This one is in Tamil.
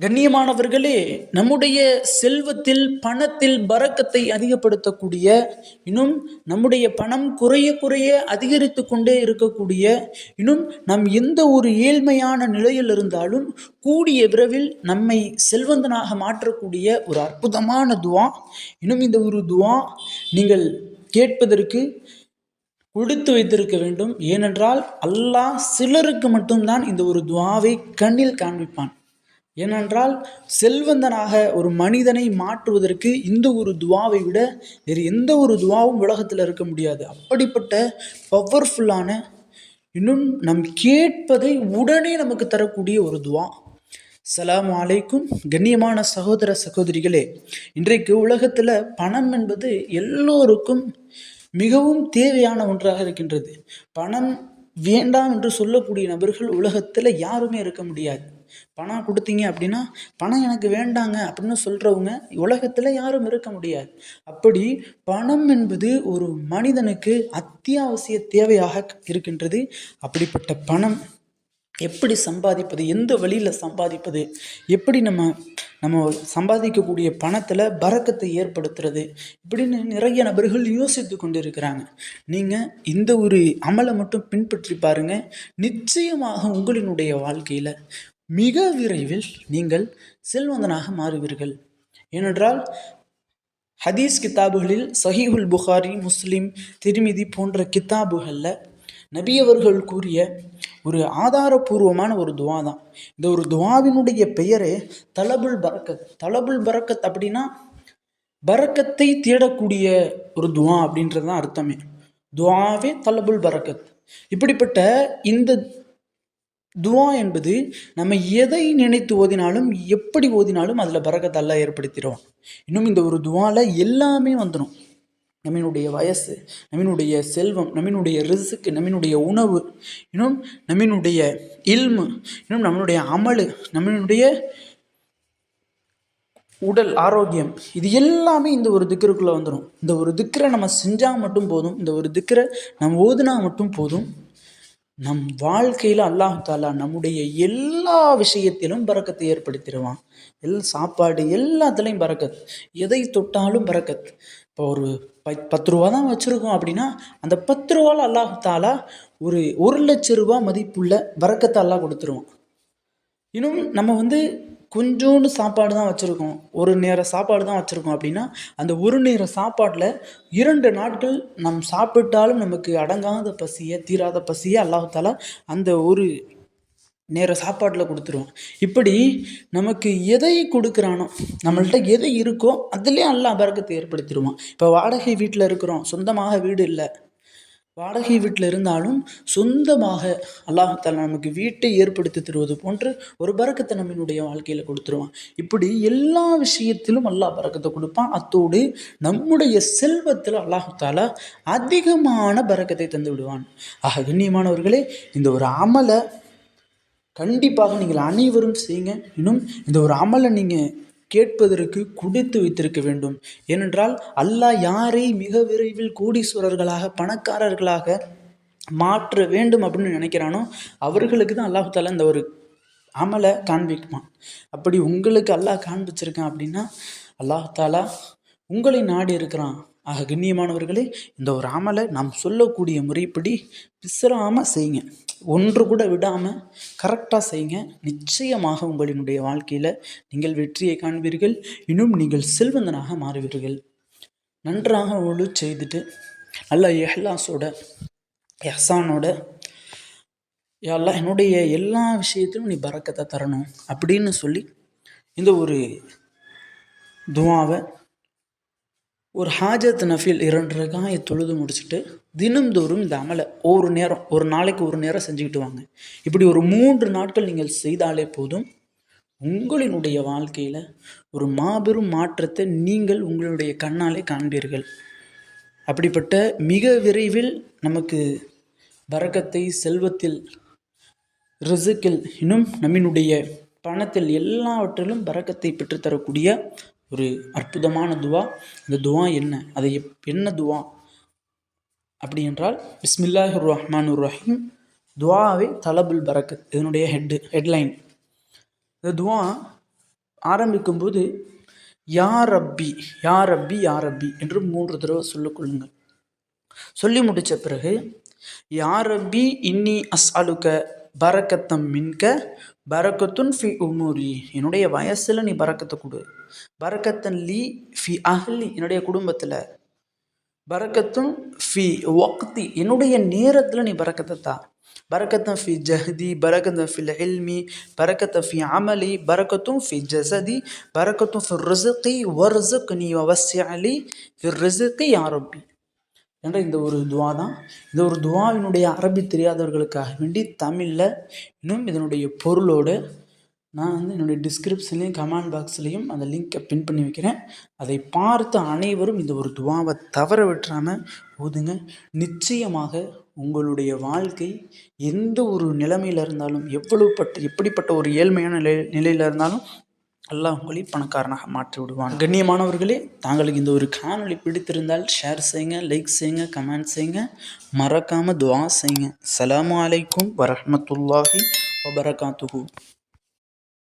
கண்ணியமானவர்களே நம்முடைய செல்வத்தில் பணத்தில் பறக்கத்தை அதிகப்படுத்தக்கூடிய இன்னும் நம்முடைய பணம் குறைய குறைய அதிகரித்து கொண்டே இருக்கக்கூடிய இன்னும் நம் எந்த ஒரு ஏழ்மையான நிலையில் இருந்தாலும் கூடிய விரைவில் நம்மை செல்வந்தனாக மாற்றக்கூடிய ஒரு அற்புதமான துவா. இன்னும் இந்த ஒரு துவா நீங்கள் கேட்பதற்கு கொடுத்து வைத்திருக்க வேண்டும். ஏனென்றால் அல்லாஹ் சிலருக்கு மட்டும்தான் இந்த ஒரு துவாவை கண்ணில் காண்பிப்பான். ஏனென்றால் செல்வந்தனாக ஒரு மனிதனை மாற்றுவதற்கு இந்த ஒரு துவாவை விட வேறு எந்த ஒரு துவாவும் உலகத்தில் இருக்க முடியாது. அப்படிப்பட்ட பவர்ஃபுல்லான இன்னும் நம் கேட்பதை உடனே நமக்கு தரக்கூடிய ஒரு துவா. சலாம் அலைக்கும். கண்ணியமான சகோதர சகோதரிகளே இன்றைக்கு உலகத்தில் பணம் என்பது எல்லோருக்கும் மிகவும் தேவையான ஒன்றாக இருக்கின்றது. பணம் வேண்டாம் என்று சொல்லக்கூடிய நபர்கள் உலகத்தில் யாருமே இருக்க முடியாது. பணம் கொடுத்தீங்க அப்படின்னா பணம் எனக்கு வேண்டாங்க அப்படின்னு சொல்கிறவங்க உலகத்தில் யாரும் இருக்க முடியாது. அப்படி பணம் என்பது ஒரு மனிதனுக்கு அத்தியாவசிய தேவையாக இருக்கின்றது. அப்படிப்பட்ட பணம் எப்படி சம்பாதிப்பது எந்த வழியில் சம்பாதிப்பது எப்படி நம்ம நம்ம சம்பாதிக்கக்கூடிய பணத்தில் பறக்கத்தை ஏற்படுத்துறது இப்படின்னு நிறைய நபர்கள் யோசித்து கொண்டிருக்கிறாங்க. நீங்கள் இந்த ஒரு அமலை மட்டும் பின்பற்றி பாருங்கள் நிச்சயமாக உங்களினுடைய வாழ்க்கையில் மிக விரைவில் நீங்கள் செல்வந்தனாக மாறுவீர்கள். ஏனென்றால் ஹதீஸ் கித்தாபுகளில் சஹீஹுல் புகாரி முஸ்லிம் திருமிதி போன்ற கித்தாபுகளில் நபியவர்கள் கூறிய ஒரு ஆதாரபூர்வமான ஒரு துவா தான். இந்த ஒரு துவாவினுடைய பெயரே தலபுல் பரக்கத். தலபுல் பரக்கத் அப்படின்னா பரக்கத்தை தேடக்கூடிய ஒரு துவா அப்படின்றது தான் அர்த்தமே. துவாவே தலபுல் பரக்கத். இப்படிப்பட்ட இந்த துவா என்பது நம்ம எதை நினைத்து ஓதினாலும் எப்படி ஓதினாலும் அதில் பறக்கத்தல்ல ஏற்படுத்திடுவோம் இன்னும் இந்த ஒரு துவாவில் எல்லாமே வந்துடும் நம்மினுடைய வயசு நம்மினுடைய செல்வம் நம்மினுடைய ரிசுக்கு நம்மினுடைய உணவு இன்னும் நம்மினுடைய இல்மு இன்னும் நம்மளுடைய அமலு நம்மினுடைய உடல் ஆரோக்கியம் இது எல்லாமே இந்த ஒரு திக்கருக்குள்ளே வந்துடும் இந்த ஒரு திக்கரை நம்ம செஞ்சால் மட்டும் போதும் இந்த ஒரு திக்கரை நம்ம ஓதுனா மட்டும் போதும். நம் வாழ்க்கையில் அல்லாஹ் தாலா நம்முடைய எல்லா விஷயத்திலும் பறக்கத்தை ஏற்படுத்திடுவான். எல் சாப்பாடு எல்லாத்துலேயும் பறக்கத். எதை தொட்டாலும் பறக்கத். இப்போ ஒரு ப பத்து ரூபா தான் வச்சுருக்கோம் அப்படின்னா அந்த பத்து ரூபாவில் அல்லாஹ் தாலா ஒரு ஒரு லட்ச ரூபா மதிப்புள்ள பறக்கத்தை அல்லாஹ் கொடுத்துருவான். இன்னும் நம்ம வந்து கொஞ்சோண்டு சாப்பாடு தான் வச்சுருக்கோம். ஒரு நேர சாப்பாடு தான் வச்சுருக்கோம் அப்படின்னா அந்த ஒரு நேர சாப்பாட்டில் இரண்டு நாட்கள் நம் சாப்பிட்டாலும் நமக்கு அடங்காத பசியை தீராத பசியை அல்லாஹால அந்த ஒரு நேர சாப்பாட்டில் கொடுத்துருவோம் இப்படி நமக்கு எதை கொடுக்குறானோ நம்மள்ட்ட எது இருக்கோ அதுலேயே அல்லாஹ் பறக்கத்தை ஏற்படுத்திடுவான் இப்போ வாடகை வீட்டில் இருக்கிறோம் சொந்தமாக வீடு இல்லை. வாடகை வீட்டில் இருந்தாலும் சொந்தமாக அல்லாஹால நமக்கு வீட்டை ஏற்படுத்தி தருவது போன்று ஒரு பறக்கத்தை நம்மளுடைய வாழ்க்கையில் கொடுத்துருவான். இப்படி எல்லா விஷயத்திலும் அல்லாஹ் பறக்கத்தை கொடுப்பான். அத்தோடு நம்முடைய செல்வத்தில் அல்லாஹால அதிகமான பறக்கத்தை தந்து விடுவான். ஆக கண்ணியமானவர்களே இந்த ஒரு அமலை கண்டிப்பாக நீங்கள் அனைவரும் செய்யுங்க. இன்னும் இந்த ஒரு அமலை நீங்கள் கேட்பதற்கு குடித்து வைத்திருக்க வேண்டும். ஏனென்றால் அல்லாஹ் யாரை மிக விரைவில் கோடீஸ்வரர்களாக பணக்காரர்களாக மாற்ற வேண்டும் அப்படின்னு நினைக்கிறானோ அவர்களுக்கு தான் அல்லாஹால தாலா இந்த ஒரு அமலை காண்பிக்குமா அப்படி உங்களுக்கு அல்லாஹ் காண்பிச்சிருக்கான் அப்படின்னா அல்லாஹ் தாலா உங்களை நாடி இருக்கிறான். ஆக கண்ணியமானவர்களே இந்த ஒரு அமலை நாம் சொல்லக்கூடிய முறைப்படி பிசராமல் செய்யுங்க. ஒன்று கூட விடாமல் கரெக்டாக செய்யுங்க. நிச்சயமாக உங்களினுடைய வாழ்க்கையில் நீங்கள் வெற்றியை காண்பீர்கள். இன்னும் நீங்கள் செல்வந்தனாக மாறுவீர்கள். நன்றாக ஒழு செய்துட்டு நல்ல எஹ்லாஸோட எஹ்சானோட எல்லாம் என்னுடைய எல்லா விஷயத்திலும் நீ பறக்கத்தை தரணும் அப்படின்னு சொல்லி இந்த ஒரு துவாவை ஒரு ஹாஜத் நஃபில் இரண்டு ரகாயை தொழுது முடிச்சுட்டு தினம்தோறும் இந்த அமலை ஒரு நேரம் ஒரு நாளைக்கு ஒரு நேரம் செஞ்சுக்கிட்டு வாங்க. இப்படி ஒரு மூன்று நாட்கள் நீங்கள் செய்தாலே போதும். உங்களினுடைய வாழ்க்கையில் ஒரு மாபெரும் மாற்றத்தை நீங்கள் உங்களுடைய கண்ணாலே காண்பீர்கள். அப்படிப்பட்ட மிக விரைவில் நமக்கு வரக்கத்தை செல்வத்தில் ரிசுக்கில் இன்னும் நம்மினுடைய பணத்தில் எல்லாவற்றிலும் பறக்கத்தை பெற்றுத்தரக்கூடிய ஒரு அற்புதமான துவா. அந்த துவா என்ன? அதை எப் என்ன துவா? அப்படி என்றால் பிஸ்மில்லாஹ் ரஹ்மான் ரஹீம் துவாவே தலபுல் பரக்கத் இதனுடைய ஹெட்டு ஹெட்லைன். இந்த துவா ஆரம்பிக்கும்போது யா ரப்பி யா ரப்பி யா ரப்பி என்று மூன்று தடவை சொல்லிக்கொள்ளுங்கள் சொல்லி முடித்த பிறகு யா ரப்பி இன்னி அஸ் அலுக்க பரக்கத்தம் மின்க பரக்கத்துன் ஃபி உமூரி என்னுடைய வயசில் நீ பறக்கத்தை கொடு. பரக்கத்தன் லீ ஃபி அஹ்லி என்னுடைய குடும்பத்தில். பரக்கத்தும் ஃபி ஒக்தி என்னுடைய நேரத்தில் நீ பறக்கத்தை தா. பரக்கத்தம் ஃபி ஜஹதி பரக்கத்தம் ஃபில் இல்மி பரக்கத்தம் ஃபி அமலி பரக்கத்தும் ஃபி ஜசதி பரக்கத்தும் ஃபி ரிசுக்கி வர்சுக் நீ வசியலி ஃபி ரிசுக்கி யாரப்பி என்ற இந்த ஒரு துவா தான் இந்த ஒரு துவாவினுடைய அரபி தெரியாதவர்களுக்காக வேண்டி தமிழில் இன்னும் இதனுடைய பொருளோடு நான் வந்து என்னுடைய டிஸ்கிரிப்ஷன்லேயும் கமெண்ட் பாக்ஸ்லேயும் அந்த லிங்க்கை பின் பண்ணி வைக்கிறேன். அதை பார்த்து அனைவரும் இந்த ஒரு துவாவை தவற விட்டுறாமல் ஓதுங்க நிச்சயமாக உங்களுடைய வாழ்க்கை எந்த ஒரு நிலைமையில் இருந்தாலும் எவ்வளவு பட்ட எப்படிப்பட்ட ஒரு ஏழ்மையான நிலை நிலையில் இருந்தாலும் அல்லாஹ் உங்களை பணக்காரனாக மாற்றி விடுவான். கண்ணியமானவர்களே தாங்களுக்கு இந்த ஒரு காணொலி பிடித்திருந்தால் ஷேர் செய்யுங்க லைக் செய்யுங்க கமெண்ட் செய்யுங்க. மறக்காமல் துவா செய்யுங்க. சலாமு அலைக்கும் வரமத்துல்லாஹி வபரகாத்துஹூ